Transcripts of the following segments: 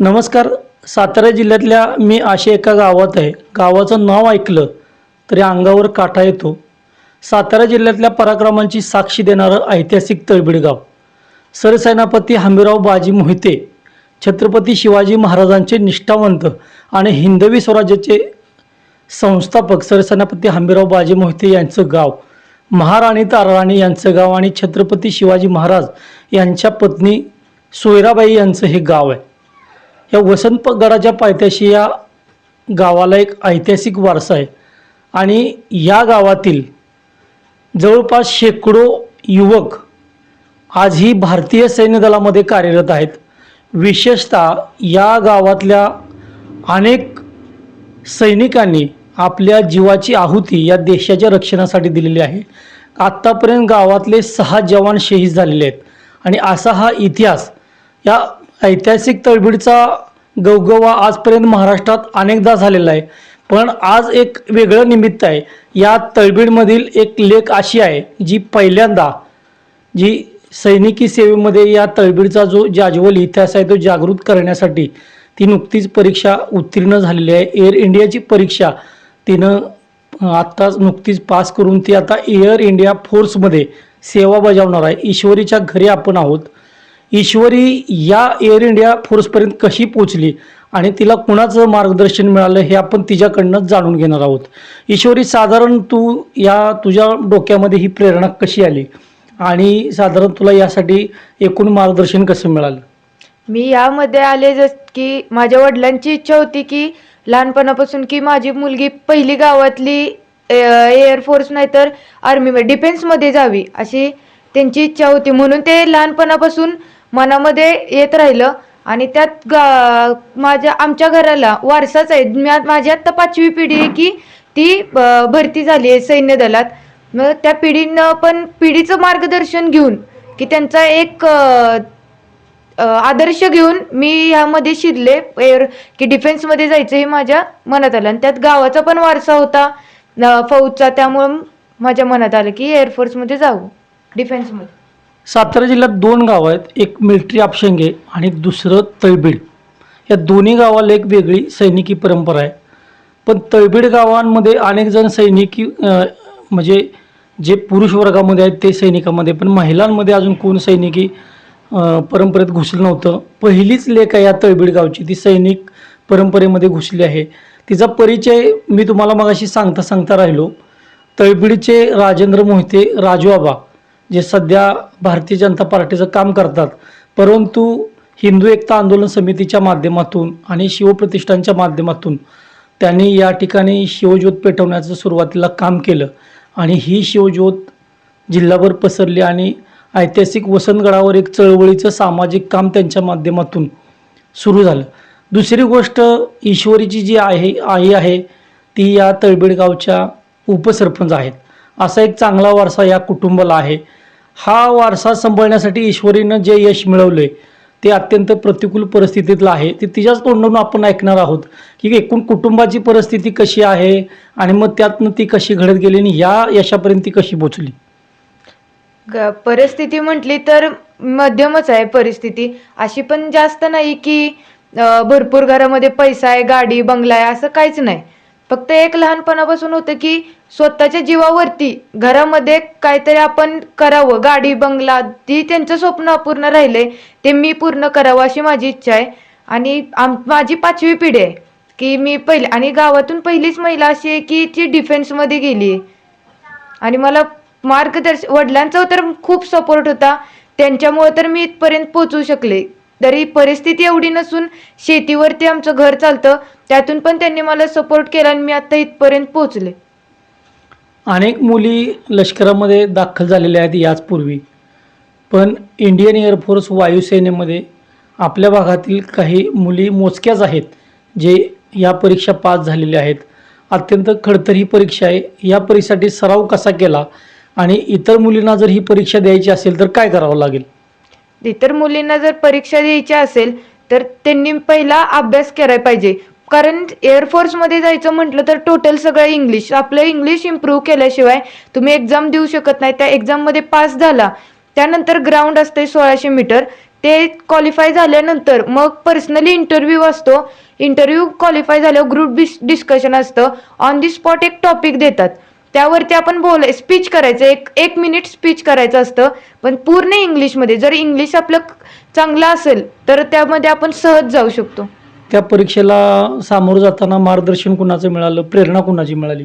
नमस्कार. सातारा जिल्ह्यातल्या मी अशा एका गावात आहे. गावाचं नाव ऐकलं तरी अंगावर काटा येतो. सातारा जिल्ह्यातल्या पराक्रमांची साक्षी देणारं ऐतिहासिक तळबीड गाव. सरसेनापती हंबीराव बाजी मोहिते छत्रपती शिवाजी महाराजांचे निष्ठावंत आणि हिंदवी स्वराज्याचे संस्थापक सरसेनापती हंबीराव बाजी मोहिते यांचं गाव. महाराणी ताराराणी यांचं गाव आणि छत्रपती शिवाजी महाराज यांच्या पत्नी सोयराबाई यांचं हे गाव आहे. या वसंतगडाच्या पायथ्याशी या गावाला एक ऐतिहासिक वारसा आहे. आणि या गावातील जवळपास शेकडो युवक आजही भारतीय सैन्य दलामध्ये कार्यरत आहेत. विशेषतः या गावातल्या अनेक सैनिकांनी आपल्या जीवाची आहुती या देशाच्या रक्षणासाठी दिलेली आहे. आत्तापर्यंत गावातले सहा जवान शहीद झालेले आहेत. आणि असा हा इतिहास या ऐतिहासिक तळबीडचा गवगवा आजपर्यंत महाराष्ट्रात अनेकदा झालेला आहे. पण आज एक वेगळं निमित्त आहे. या तळबीडमधील एक लेख अशी आहे जी पहिल्यांदा जी सैनिकी सेवेमध्ये या तळबीडचा जो जाज्वल इतिहास आहे तो जागृत करण्यासाठी ती नुकतीच परीक्षा उत्तीर्ण झालेली आहे. एअर इंडियाची परीक्षा तिनं आत्ताच नुकतीच पास करून ती आता एअर इंडिया फोर्समध्ये सेवा बजावणार आहे. ईश्वरीच्या घरी आपण आहोत. ईश्वरी या एअर इंडिया फोर्सपर्यंत कशी पोचली आणि तिला कुणाचं मार्गदर्शन मिळालं हे आपण तिच्याकडनं जाणून घेणार आहोत. ईश्वरी साधारण तू या तुझ्या डोक्यामध्ये ही प्रेरणा कशी आली? आणि साधारण तुला यासाठी एकूण मार्गदर्शन कसं मिळालं? मी यामध्ये आले जस की माझ्या वडिलांची इच्छा होती की लहानपणापासून की माझी मुलगी पहिली गावातली एअरफोर्स नाही तर आर्मी डिफेन्समध्ये जावी अशी त्यांची इच्छा होती. म्हणून ते लहानपणापासून मनामध्ये येत राहिलं आणि त्यात गा माझ्या आमच्या घराला वारसाच आहे. म्या- माझी आत्ता पाचवी पिढी आहे की ती भरती झाली आहे सैन्य दलात. मग त्या पिढीनं पण पिढीचं मार्गदर्शन घेऊन की त्यांचा एक आदर्श घेऊन मी ह्यामध्ये शिरले. एअर की डिफेन्समध्ये जायचं हे माझ्या मनात आलं. आणि त्यात गावाचा पण वारसा होता फौजचा. त्यामुळं माझ्या मनात आलं की एअरफोर्समध्ये जाऊ डिफेन्समध्ये. सातारा जिल्ह्यात दोन गावं आहेत एक मिलिटरी आपशंगे आणि दुसरं तळबीड. या दोन्ही गावाला एक वेगळी सैनिकी परंपरा आहे. पण तळबीड गावांमध्ये अनेक जण सैनिकी म्हणजे जे पुरुष वर्गामध्ये आहेत ते सैनिकामध्ये पण महिलांमध्ये अजून कोण सैनिकी परंपरेत घुसलं नव्हतं. पहिलीच लेख आहे या तळबीड गावची. ती सैनिक परंपरेमध्ये घुसली आहे. तिचा परिचय मी तुम्हाला मगाशी सांगता सांगता राहिलो. तळबीडचे राजेंद्र मोहिते राजूआबा जे सध्या भारतीय जनता पार्टीचं काम करतात परंतु हिंदू एकता आंदोलन समितीच्या माध्यमातून आणि शिवप्रतिष्ठानच्या माध्यमातून त्यांनी या ठिकाणी शिवज्योत पेटवण्याचं सुरुवातीला काम केलं आणि ही शिवज्योत जिल्हाभर पसरली आणि ऐतिहासिक वसंतगडावर एक चळवळीचं सामाजिक काम त्यांच्या माध्यमातून सुरू झालं. दुसरी गोष्ट ईश्वरीची जी आहे आई आहे ती या तळबीड गावच्या उपसरपंच आहेत. असा एक चांगला वारसा या कुटुंबाला आहे. हा वारसा सांभाळण्यासाठी ईश्वरीनं जे यश मिळवलं आहे ते अत्यंत प्रतिकूल परिस्थितीतलं आहे. ते तिच्याच तोंडून आपण ऐकणार आहोत की एकूण कुटुंबाची परिस्थिती कशी आहे आणि मग त्यातनं ती कशी घडत गेली आणि या यशापर्यंत ती कशी पोचली परिस्थिती म्हटली तर मध्यमच आहे परिस्थिती. अशी पण जास्त नाही की भरपूर घरामध्ये पैसा आहे गाडी बंगला आहे असं काहीच नाही. फक्त एक लहानपणापासून होतं की स्वतःच्या जीवावरती घरामध्ये काहीतरी आपण करावं. गाडी बंगला ती त्यांचं स्वप्न अपूर्ण राहिले ते मी पूर्ण करावं अशी माझी इच्छा आहे. आणि आम माझी पाचवी पिढी आहे की मी पहिली आणि गावातून पहिलीच महिला अशी आहे की ती डिफेन्समध्ये गेली. आहे आणि मला मार्गदर्शन वडिलांचा तर खूप सपोर्ट होता त्यांच्यामुळे तर मी इथपर्यंत पोचू शकले. तरी परिस्थिती एवढी नसून शेतीवरती आमचं घर चालतं त्यातून पण त्यांनी मला सपोर्ट केला आणि मी आता इथपर्यंत पोहोचले. अनेक मुली लष्करामध्ये दाखल झालेल्या आहेत याचपूर्वी. पण इंडियन एअरफोर्स वायुसेनेमध्ये आपल्या भागातील काही मुली मोजक्याच आहेत जे या परीक्षा पास झालेल्या आहेत. अत्यंत खडतर ही परीक्षा आहे. या परीक्षेसाठी सराव कसा केला आणि इतर मुलींना जर ही परीक्षा द्यायची असेल तर काय करावं लागेल? इतर मुलींना जर परीक्षा द्यायची असेल तर त्यांनी पहिला अभ्यास करायला पाहिजे. कारण एअरफोर्समध्ये जायचं म्हटलं तर टोटल सगळं इंग्लिश आपलं इंग्लिश इम्प्रूव्ह केल्याशिवाय तुम्ही एक्झाम देऊ शकत नाही. त्या एक्झाममध्ये पास झाला त्यानंतर ग्राउंड असते सोळाशे मीटर. ते क्वालिफाय झाल्यानंतर मग पर्सनली इंटरव्ह्यू असतो. इंटरव्ह्यू क्वालिफाय झाल्यावर ग्रुप डिस्कशन असतं. ऑन दी स्पॉट एक टॉपिक देतात. त्यावरती आपण बोल स्पीच करायचं एक एक मिनिट स्पीच करायचं असतं. पण पूर्ण इंग्लिशमध्ये जर इंग्लिश आपलं चांगलं असेल तर त्यामध्ये आपण सहज जाऊ शकतो. त्या परीक्षेला सामोरं जाताना मार्गदर्शन कुणाचं मिळालं? प्रेरणा कुणाची मिळाली?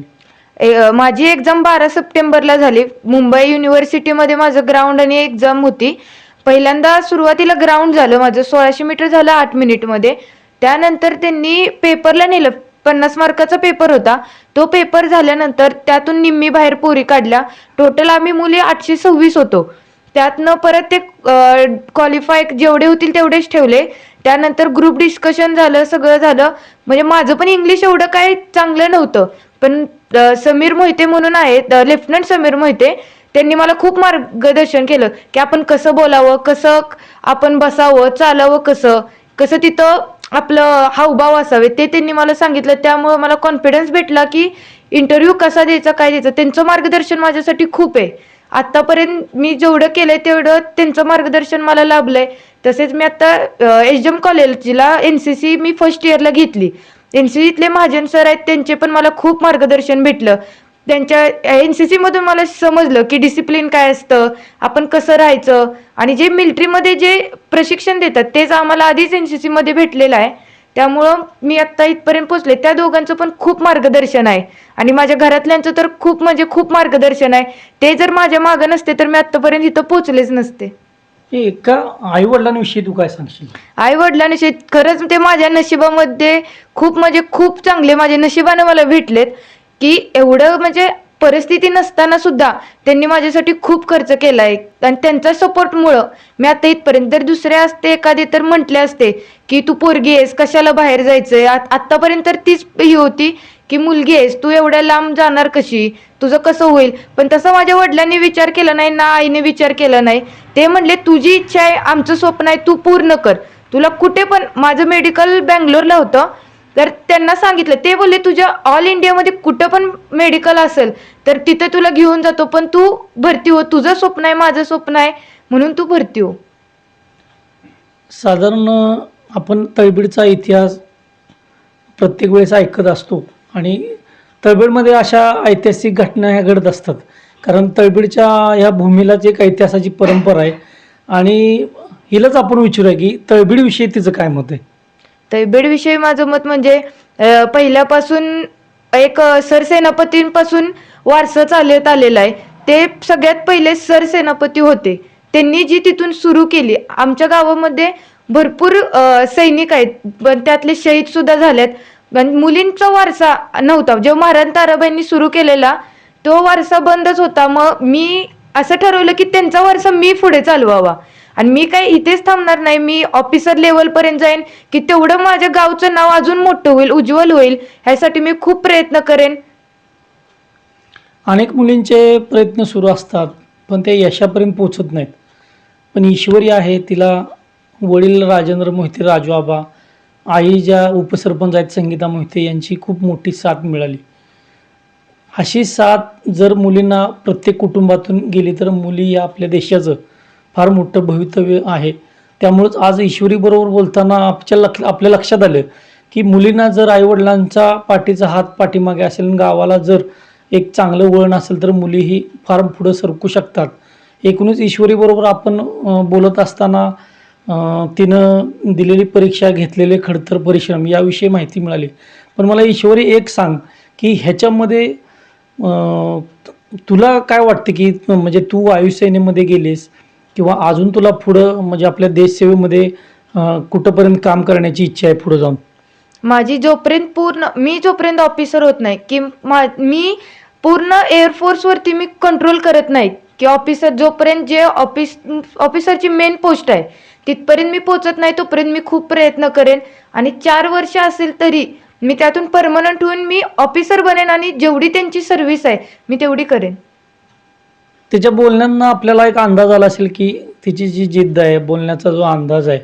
ए- माझी एक्झाम बारा सप्टेंबरला झाली. मुंबई युनिव्हर्सिटीमध्ये माझं ग्राउंड आणि एक्झाम होती. पहिल्यांदा सुरुवातीला ग्राउंड झालं. माझं सोळाशे मीटर झालं आठ मिनिटमध्ये त्यानंतर त्यांनी पेपरला नेलं. पन्नास मार्काचा पेपर होता. तो पेपर झाल्यानंतर त्यातून निम्मी बाहेर पोरी काढल्या. टोटल आम्ही मुली आठशे सव्वीस होतो. त्यातनं परत ते क्वालिफाय जेवढे होतील तेवढेच ठेवले. त्यानंतर ग्रुप डिस्कशन झालं सगळं झालं. म्हणजे माझं पण इंग्लिश एवढं काय चांगलं नव्हतं. पण समीर मोहिते म्हणून आहेत लेफ्टनंट समीर मोहिते त्यांनी मला खूप मार्गदर्शन केलं. की आपण कसं बोलावं कसं आपण बसावं चालावं कसं? कसं तिथं आपलं हावभाव असावे ते त्यांनी मला सांगितलं. त्यामुळे मला कॉन्फिडन्स भेटला की इंटरव्ह्यू कसा द्यायचा काय द्यायचा त्यांचं मार्गदर्शन माझ्यासाठी खूप आहे. आत्तापर्यंत मी जेवढं केलंय तेवढं त्यांचं मार्गदर्शन मला लाभलंय. तसेच मी आता एच एम कॉलेजला एन सी सी मी फर्स्ट इयरला घेतली. एन सी सीतले महाजन सर आहेत त्यांचे पण मला खूप मार्गदर्शन भेटलं. त्यांच्या एन सी सी मधून मला समजलं की डिसिप्लिन काय असतं आपण कसं राहायचं आणि जे मिलिटरीमध्ये जे प्रशिक्षण देतात तेच आम्हाला आधीच एन सी सी मध्ये भेटलेलं आहे. त्यामुळं मी आत्ता इथपर्यंत पोहोचले. त्या दोघांचं पण खूप मार्गदर्शन आहे. आणि माझ्या घरातल्यांचं तर खूप म्हणजे खूप मार्गदर्शन आहे. ते जर माझ्या मागं नसते तर मी आत्तापर्यंत इथं पोहोचलेच नसते. एका आई वडिलांविषयी तू काय सांगशील? आई वडिलांनी खरंच ते माझ्या नशिबामध्ये खूप म्हणजे खूप चांगले माझे नशिबाने मला भेटलेत. की एवढं म्हणजे परिस्थिती नसताना सुद्धा त्यांनी माझ्यासाठी खूप खर्च केलाय. आणि त्यांच्या सपोर्टमुळं मी आता इथपर्यंत जर दुसरे असते एखादे तर म्हटले असते की तू पोरगी आहेस कशाला बाहेर जायचंय? आतापर्यंत तर तीच ही होती की मुलगी आहेस तू एवढ्या लांब जाणार कशी? तुझं कसं होईल? पण तसं माझ्या वडिलांनी विचार केला नाही ना आईने विचार केला नाही. ते म्हणले तुझी इच्छा आहे आमचं स्वप्न आहे तू पूर्ण कर. तुला कुठे पण माझं मेडिकल बँगलोरला होतं. तर त्यांना सांगितलं ते बोलले तुझ्या ऑल इंडियामध्ये कुठं पण मेडिकल असेल तर तिथे तुला घेऊन जातो पण तू भरती हो तुझं स्वप्न आहे माझं स्वप्न आहे म्हणून तू भरती हो. साधारण आपण तळबीडचा इतिहास प्रत्येक वेळेस ऐकत असतो आणि तळबीडमध्ये अशा ऐतिहासिक घटना ह्या घडत असतात. कारण तळबीडच्या ह्या भूमीलाच एक ऐतिहासाची परंपरा आहे. आणि हिलाच आपण विचारूया की तळबीडविषयी तिचं काय मत आहे? तर विषयी माझं मत म्हणजे पहिल्यापासून एक सरसेनापतींपासून वारसा चालत आलेला आहे. ते सगळ्यात पहिले सरसेनापती होते. त्यांनी जी तिथून सुरू केली आमच्या गावामध्ये भरपूर सैनिक आहेत. पण त्यातले शहीद सुद्धा झालेत. पण मुलींचा वारसा नव्हता. जेव्हा महाराज ताराबाईंनी सुरू केलेला तो वारसा बंदच होता. मग मी असं ठरवलं की त्यांचा वारसा मी पुढे चालवावा. आणि मी काही इथेच थांबणार नाही मी ऑफिसर लेवल पर्यंत जाईन की तेवढं माझ्या गावचं नाव अजून मोठं होईल उज्ज्वल होईल ह्यासाठी मी खूप प्रयत्न करेन. अनेक मुलींचे प्रयत्न सुरू असतात पण ते यशापर्यंत पोचत नाहीत. पण ईश्वरी आहे तिला वडील राजेंद्र मोहिते राजू आबा आई ज्या उपसरपंच आहेत संगीता मोहिते यांची खूप मोठी साथ मिळाली. अशी साथ जर मुलींना प्रत्येक कुटुंबातून गेली तर मुली या आपल्या देशाचं फार मोठं भवितव्य आहे. त्यामुळंच आज ईश्वरीबरोबर बोलताना आपच्या लक्ष आपल्या लक्षात आलं की मुलींना जर आईवडिलांचा पाठीचा हात पाठीमागे असेल गावाला जर एक चांगलं वळण असेल तर मुलीही फार पुढं सरकू शकतात. एकूणच ईश्वरीबरोबर आपण बोलत असताना तिनं दिलेली परीक्षा घेतलेले खडतर परिश्रम याविषयी माहिती मिळाली. पण मला ईश्वरी एक सांग की ह्याच्यामध्ये तुला काय वाटतं की म्हणजे तू वायुसेनेमध्ये गेलीस किंवा अजून तुला पुढं म्हणजे आपल्या देशसेवेमध्ये अं, कुठंपर्यंत काम करण्याची इच्छा आहे पुढं जाऊन? माझी जोपर्यंत पूर्ण मी जोपर्यंत ऑफिसर होत नाही की मा मी पूर्ण एअरफोर्सवरती मी कंट्रोल करत नाही की ऑफिसर जोपर्यंत जे ऑफिस ऑफिसरची मेन पोस्ट आहे तिथपर्यंत मी पोचत नाही तोपर्यंत मी खूप प्रयत्न करेन. आणि चार वर्ष असेल तरी मी त्यातून परमनंट होऊन मी ऑफिसर बनेन आणि जेवढी त्यांची सर्व्हिस आहे मी तेवढी करेन. तिच्या बोलण्यांना आपल्याला एक अंदाज आला असेल की तिची जी जिद्द आहे बोलण्याचा जो अंदाज आहे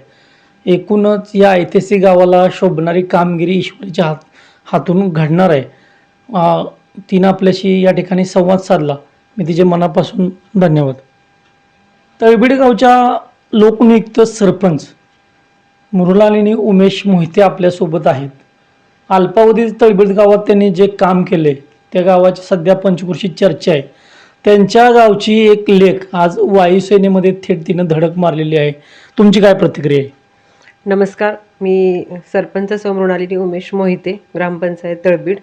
एकूणच या ऐतिहासिक गावाला शोभणारी कामगिरी ईश्वरीच्या हात हातून घडणार आहे. तिनं आपल्याशी या ठिकाणी संवाद साधला. मी तिचे मनापासून धन्यवाद. तळबिड गावच्या लोकनियुक्त सरपंच मुरुलालिनी उमेश मोहिते आपल्यासोबत आहेत. अल्पावधीत तळबीड गावात त्यांनी जे काम केले त्या गावाची सध्या पंचकृषीत चर्चा आहे. त्यांच्या गावची एक लेख आज वायुसेनेमध्ये थेट तिनं धडक मारलेली आहे. तुमची काय प्रतिक्रिया आहे? नमस्कार मी सरपंच सौ मृणालिनी उमेश मोहिते ग्रामपंचायत तळबीड.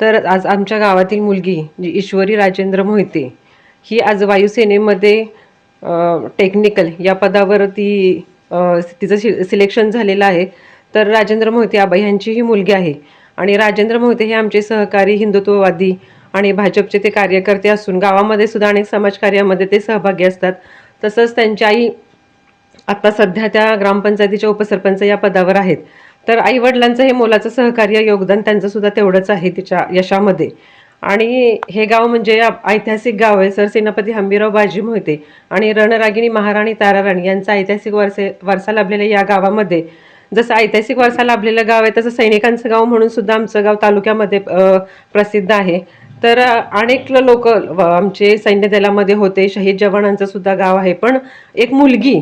तर आज आमच्या गावातील मुलगी जी ईश्वरी राजेंद्र मोहिते ही आज वायुसेनेमध्ये टेक्निकल या पदावर ती अ, तिचं सि सिलेक्शन झालेलं आहे. तर राजेंद्र मोहिते आबा ह्यांची ही मुलगी आहे. आणि राजेंद्र मोहिते हे आमचे सहकारी हिंदुत्ववादी आणि भाजपचे ते कार्यकर्ते असून गावामध्ये सुद्धा अनेक समाजकार्यामध्ये ते सहभागी असतात. तसंच त्यांची आई आता सध्या त्या ग्रामपंचायतीच्या उपसरपंच या पदावर आहेत. तर आई वडिलांचं हे मोलाचं सहकार्य योगदान त्यांचं सुद्धा तेवढंच आहे तिच्या यशामध्ये. आणि हे गाव म्हणजे ऐतिहासिक गाव आहे. सर सेनापती हंबीराव बाजी मोहिते आणि रणरागिणी महाराणी ताराराणी यांचा ऐतिहासिक वारसे वारसा लाभलेल्या या गावामध्ये जसं ऐतिहासिक वारसा लाभलेलं गाव आहे तसं सैनिकांचं गाव म्हणून सुद्धा आमचं गाव तालुक्यामध्ये प्रसिद्ध आहे. तर अनेक लोक आमचे सैन्य दलामध्ये होते शहीद जवानांचं सुद्धा गाव आहे. पण एक मुलगी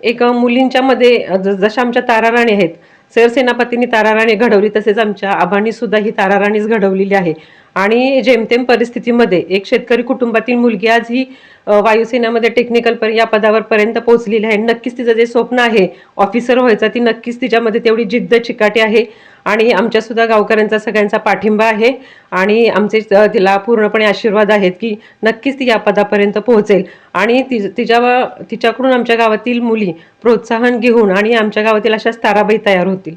एक मुलींच्यामध्ये ज- जशा आमच्या ताराराणी आहेत सरसेनापतींनी ताराराणी घडवली तसेच आमच्या आबांनी सुद्धा ही ताराराणीच घडवलेली आहे. आणि जेमतेम परिस्थितीमध्ये एक शेतकरी कुटुंबातील मुलगी आज ही वायुसेनामध्ये टेक्निकल पर या पदावर पर्यंत पोहोचलेली आहे. नक्कीच तिचं जे स्वप्न आहे ऑफिसर व्हायचं ती नक्कीच तिच्यामध्ये तेवढी जिद्द चिकाटी आहे. आणि आमच्या सुद्धा गावकऱ्यांचा सगळ्यांचा पाठिंबा आहे. आणि आमचे तिला पूर्णपणे आशीर्वाद आहेत की नक्कीच ती या पदापर्यंत पोहोचेल. आणि ति तिच्या तिच्याकडून आमच्या गावातील मुली प्रोत्साहन घेऊन आणि आमच्या गावातील अशाच ताराबाई तयार होतील.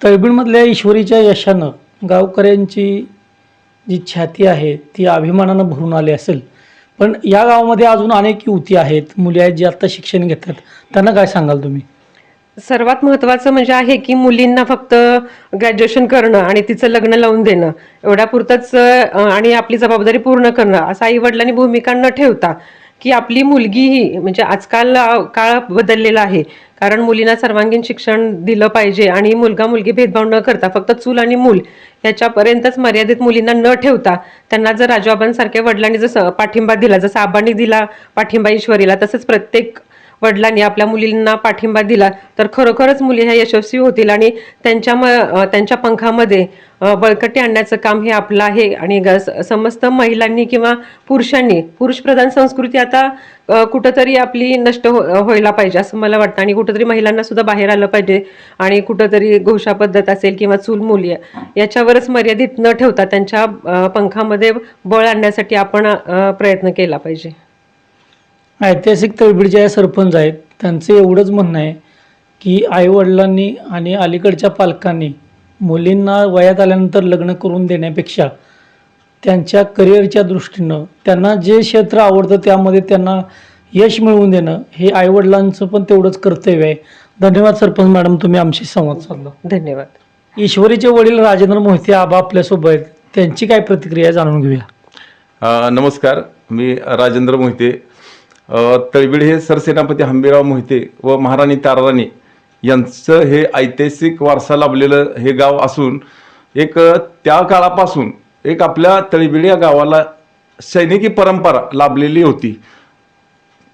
तळबीडमधल्या ईश्वरीच्या यशानं गावकऱ्यांची जी छाती आहे ती अभिमानानं भरून आली असेल. पण या गावामध्ये अजून अनेक युवती आहेत मुली आहेत जे आत्ता शिक्षण घेतात. त्यांना काय सांगाल तुम्ही? सर्वात महत्वाचं म्हणजे आहे की मुलींना फक्त ग्रॅज्युएशन करणं आणि तिचं लग्न लावून देणं. एवढ्यापुरतंच आणि आपली जबाबदारी पूर्ण करणं. असं आई वडिलांनी भूमिका न ठेवता की आपली मुलगीही म्हणजे आजकाल काळ बदललेला आहे. कारण मुलींना सर्वांगीण शिक्षण दिलं पाहिजे आणि मुलगा मुलगी भेदभाव न करता फक्त चूल आणि मूल याच्यापर्यंतच मर्यादित मुलींना न ठेवता त्यांना जर राजूबाबांसारख्या वडिलांनी जसं पाठिंबा दिला जसं आबांनी दिला पाठिंबा ईश्वरीला तसंच प्रत्येक वडिलांनी आपल्या मुलींना पाठिंबा दिला तर खरोखरच मुली ह्या यशस्वी होतील आणि त्यांच्या म त्यांच्या पंखामध्ये बळकटी आणण्याचं काम हे आपलं आहे. आणि समस्त महिलांनी किंवा पुरुषांनी पुरुषप्रधान संस्कृती आता कुठंतरी आपली नष्ट हो व्हायला पाहिजे असं मला वाटतं. आणि कुठंतरी महिलांना सुद्धा बाहेर आलं पाहिजे. आणि कुठंतरी घोषा पद्धत असेल किंवा चूल मुली याच्यावरच मर्यादित न ठेवता त्यांच्या पंखामध्ये बळ आणण्यासाठी आपण प्रयत्न केला पाहिजे. ऐतिहासिक तळबीडच्या या सरपंच आहेत. त्यांचं एवढंच म्हणणं आहे की आईवडिलांनी आणि अलीकडच्या पालकांनी मुलींना वयात आल्यानंतर लग्न करून देण्यापेक्षा त्यांच्या करिअरच्या दृष्टीनं त्यांना जे क्षेत्र आवडतं त्यामध्ये त्यांना यश मिळवून देणं हे आईवडिलांचं पण तेवढंच कर्तव्य आहे. धन्यवाद सरपंच मॅडम तुम्ही आमशी संवाद साधला. धन्यवाद. ईश्वरीचे वडील राजेंद्र मोहिते आबा आपल्यासोबत आहेत. त्यांची काय प्रतिक्रिया जाणून घेऊया. नमस्कार. मी राजेंद्र मोहिते तळबिड हे सरसेनापती हंबीराव मोहिते व महाराणी ताराराणी यांचं हे ऐतिहासिक वारसा लाभलेलं हे गाव असून एक त्या काळापासून एक आपल्या तळबिड या गावाला सैनिकी परंपरा लाभलेली होती.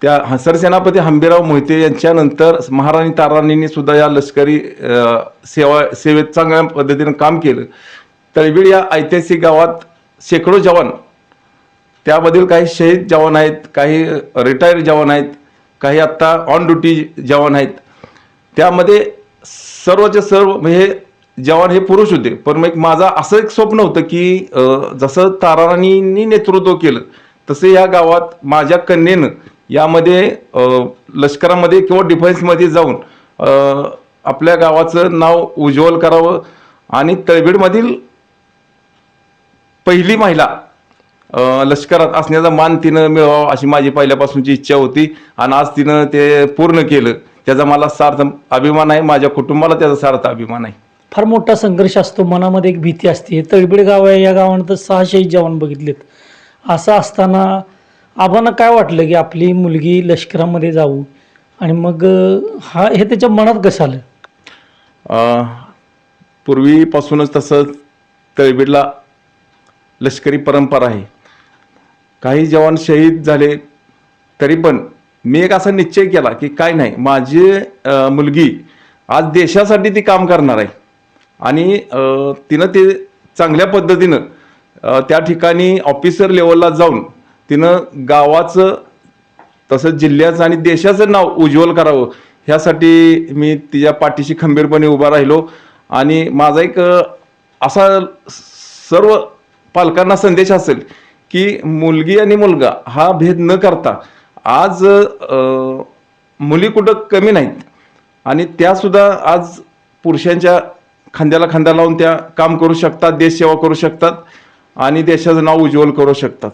त्या सरसेनापती हंबीराव मोहिते यांच्यानंतर महाराणी ताराराणींनी सुद्धा या लष्करी सेवा सेवेत चांगल्या पद्धतीनं काम केलं. तळबीड या ऐतिहासिक गावात शेकडो जवान त्यामधील काही शहीद जवान आहेत काही रिटायर जवान आहेत काही आत्ता ऑन ड्युटी जवान आहेत. त्यामध्ये सर्वचे सर्व हे जवान हे पुरुष होते पण मग एक माझा असं एक स्वप्न होतं की जसं ताराराणींनी नेतृत्व केलं तसे या गावात माझ्या कन्येनं यामध्ये लष्करामध्ये किंवा डिफेन्समध्ये जाऊन आपल्या गावाचं नाव उज्ज्वल करावं आणि तळबीडमधील पहिली महिला लष्करात असण्याचा मान तिनं मिळवावा अशी माझी पहिल्यापासूनची इच्छा होती. आणि आज तिनं ते पूर्ण केलं. त्याचा मला सार्थ अभिमान आहे. माझ्या कुटुंबाला त्याचा सार्थ अभिमान आहे. फार मोठा संघर्ष असतो. मनामध्ये एक भीती असते. तळबीड गाव आहे. या गावानं सहा शहीद जवान बघितलेत. असं असताना आबांना काय वाटलं की आपली मुलगी लष्करामध्ये जाऊ? आणि मग हा हे त्याच्या मनात कसं आलं? पूर्वीपासूनच तसं तळबीडला लष्करी परंपरा आहे. काही जवान शहीद झाले तरी पण मी एक असा निश्चय केला की काय नाही माझी मुलगी आज देशासाठी ती काम करणार आहे. आणि तिनं ते चांगल्या पद्धतीनं त्या ठिकाणी ऑफिसर लेवलला जाऊन तिनं गावाचं तसंच जिल्ह्याचं आणि देशाचं नाव उज्ज्वल करावं ह्यासाठी मी तिच्या पाठीशी खंबीरपणे उभा राहिलो. आणि माझा एक असा सर्व पालकांना संदेश असेल की मुलगी आणि मुलगा हा भेद न करता आज मुली कुठं कमी नाहीत. आणि त्या सुद्धा आज पुरुषांच्या खांद्याला खांदा लावून त्या काम करू शकतात देशसेवा करू शकतात आणि देशाचं नाव उज्ज्वल करू शकतात.